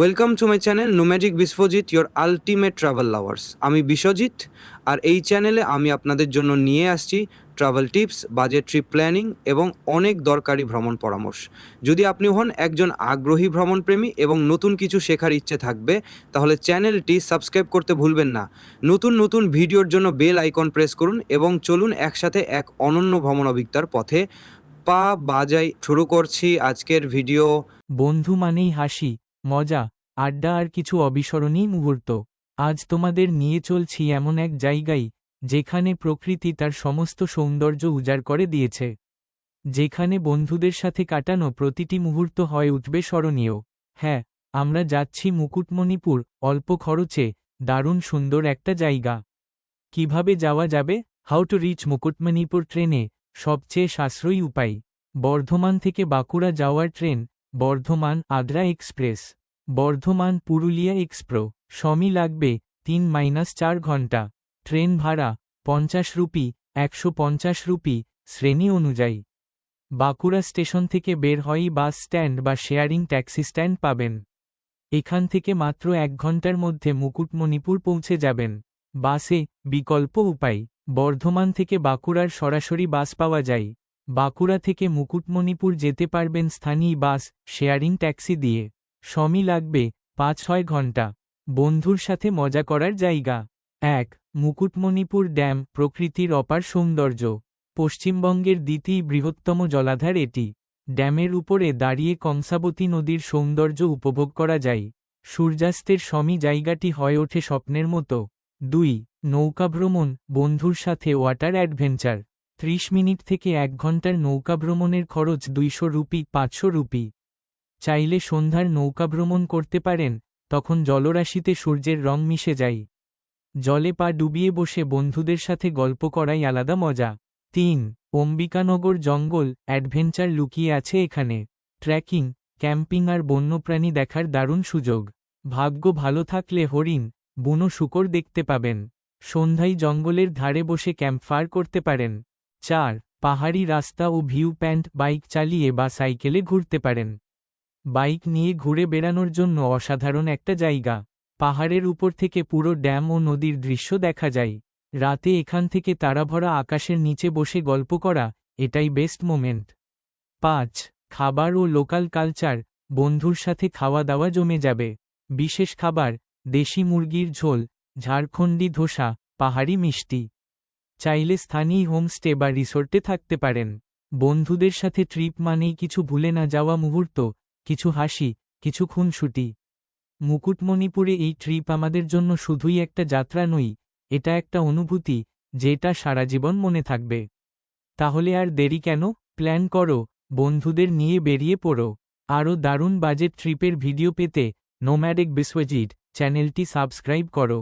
Welcome to my channel nomadic Biswajit your ultimate travel lovers আমি বিশ্বজিৎ, আর এই চ্যানেলে আমি আপনাদের জন্য নিয়ে আসছি travel tips budget trip planning এবং অনেক দরকারি ভ্রমণ পরামর্শ। যদি আপনি হন একজন আগ্রহী ভ্রমণপ্রেমী এবং নতুন কিছু শেখার ইচ্ছে থাকবে, তাহলে চ্যানেলটি সাবস্ক্রাইব করতে ভুলবেন না। নতুন নতুন ভিডিওর জন্য বেল আইকন প্রেস করুন এবং চলুন একসাথে এক অনন্য ভ্রমণ অভিজ্ঞতার পথে পা বাজাই শুরু করছি আজকের ভিডিও বন্ধু মানেই হাসি, মজা আড্ডা আর কিছু অবিস্মরণীয় মুহূর্ত। আজ তোমাদের নিয়ে চলছি এমন এক জায়গায়, যেখানে প্রকৃতি তার সমস্ত সৌন্দর্য উজাড় করে দিয়েছে। যেখানে বন্ধুদের সাথে কাটানো প্রতিটি মুহূর্ত হয়ে উঠবে স্মরণীয়। হ্যাঁ আমরা যাচ্ছি মুকুটমণিপুর, অল্প খরচে, দারুণ সুন্দর একটা জায়গা। কীভাবে যাওয়া যাবে? হাউ টু রিচ মুকুটমণিপুর ট্রেনে, সবচেয়ে সাশ্রয়ী উপায়। বর্ধমান থেকে বাঁকুড়া যাওয়ার train Bardhaman Adra express. Bardhaman Purulia express, সমী লাগবে তিন মাইনাস চার ঘণ্টা। ট্রেন ভাড়া পঞ্চাশ রুপি, একশো পঞ্চাশ রুপি, শ্রেণি অনুযায়ী। বাঁকুড়া স্টেশন থেকে বের হয়ই বাস স্ট্যান্ড বা শেয়ারিং ট্যাক্সি স্ট্যান্ড পাবেন। এখান থেকে মাত্র এক ঘণ্টার মধ্যে মুকুটমণিপুর পৌঁছে যাবেন। বাসে বিকল্প উপায়, বর্ধমান থেকে বাঁকুড়ার সরাসরি বাস পাওয়া যায়। বাঁকুড়া থেকে মুকুটমণিপুর যেতে পারবেন স্থানীয় বাস, শেয়ারিং ট্যাক্সি দিয়ে। সমী লাগবে পাঁচ ছয় ঘণ্টা বন্ধুর সাথে মজা করার জায়গা। এক, মুকুটমণিপুর ড্যাম প্রকৃতির অপার সৌন্দর্য। পশ্চিমবঙ্গের দ্বিতীয় বৃহত্তম জলাধার এটি। ড্যামের উপরে দাঁড়িয়ে কংসাবতী নদীর সৌন্দর্য উপভোগ করা যায়। সূর্যাস্তের সমী জায়গাটি হয়ে ওঠে স্বপ্নের মতো। দুই নৌকাভ্রমণ বন্ধুর সাথে ওয়াটার অ্যাডভেঞ্চার। ত্রিশ মিনিট থেকে এক ঘণ্টার নৌকাভ্রমণের খরচ দুইশো রুপি, পাঁচশো রুপি। চাইলে সন্ধ্যার নৌকাভ্রমণ করতে পারেন, তখন জলরাশিতে সূর্যের রং মিশে যায়। জলে পা ডুবিয়ে বসে বন্ধুদের সাথে গল্প করাই আলাদা মজা। তিন, অম্বিকানগর জঙ্গল, অ্যাডভেঞ্চার লুকিয়ে আছে এখানে। ট্রেকিং ক্যাম্পিং আর বন্যপ্রাণী দেখার দারুণ সুযোগ। ভাগ্য ভালো থাকলে হরিণ, বুনো শুকর দেখতে পাবেন। সন্ধ্যায় জঙ্গলের ধারে বসে ক্যাম্পফায়ার করতে পারেন। চার, পাহাড়ি রাস্তা ও ভিউ প্যান্ট, বাইক চালিয়ে বা সাইকেলে ঘুরতে পারেন। বাইক নিয়ে ঘুরে বেড়ানোর জন্য অসাধারণ একটা জায়গা। পাহাড়ের উপর থেকে পুরো ড্যাম ও নদীর দৃশ্য দেখা যায়। রাতে এখান থেকে তারাভরা আকাশের নিচে বসে গল্প করা, এটাই বেস্ট মোমেন্ট। পাঁচ, খাবার ও লোকাল কালচার, বন্ধুর সাথে খাওয়া দাওয়া জমে যাবে। বিশেষ খাবার, দেশি মুরগির ঝোল, ঝাড়খণ্ডী ধোসা, পাহাড়ি মিষ্টি। চাইলে স্থানীয় হোমস্টে বা রিসোর্টে থাকতে পারেন। বন্ধুদের সাথে ট্রিপ মানেই কিছু ভুলে না যাওয়া মুহূর্ত কিছু হাসি, কিছু খুনসুটি। মুকুটমণিপুরে এই ট্রিপ আমাদের জন্য শুধুই একটা যাত্রা নই, এটা একটা অনুভূতি, যেটা সারা জীবন মনে থাকবে। তাহলে আর দেরি কেন? প্ল্যান করো, বন্ধুদের নিয়ে বেরিয়ে পড়ো। আরও দারুণ বাজেট ট্রিপের ভিডিও পেতে নোম্যাডিক বিশ্বজিৎ চ্যানেলটি সাবস্ক্রাইব করো।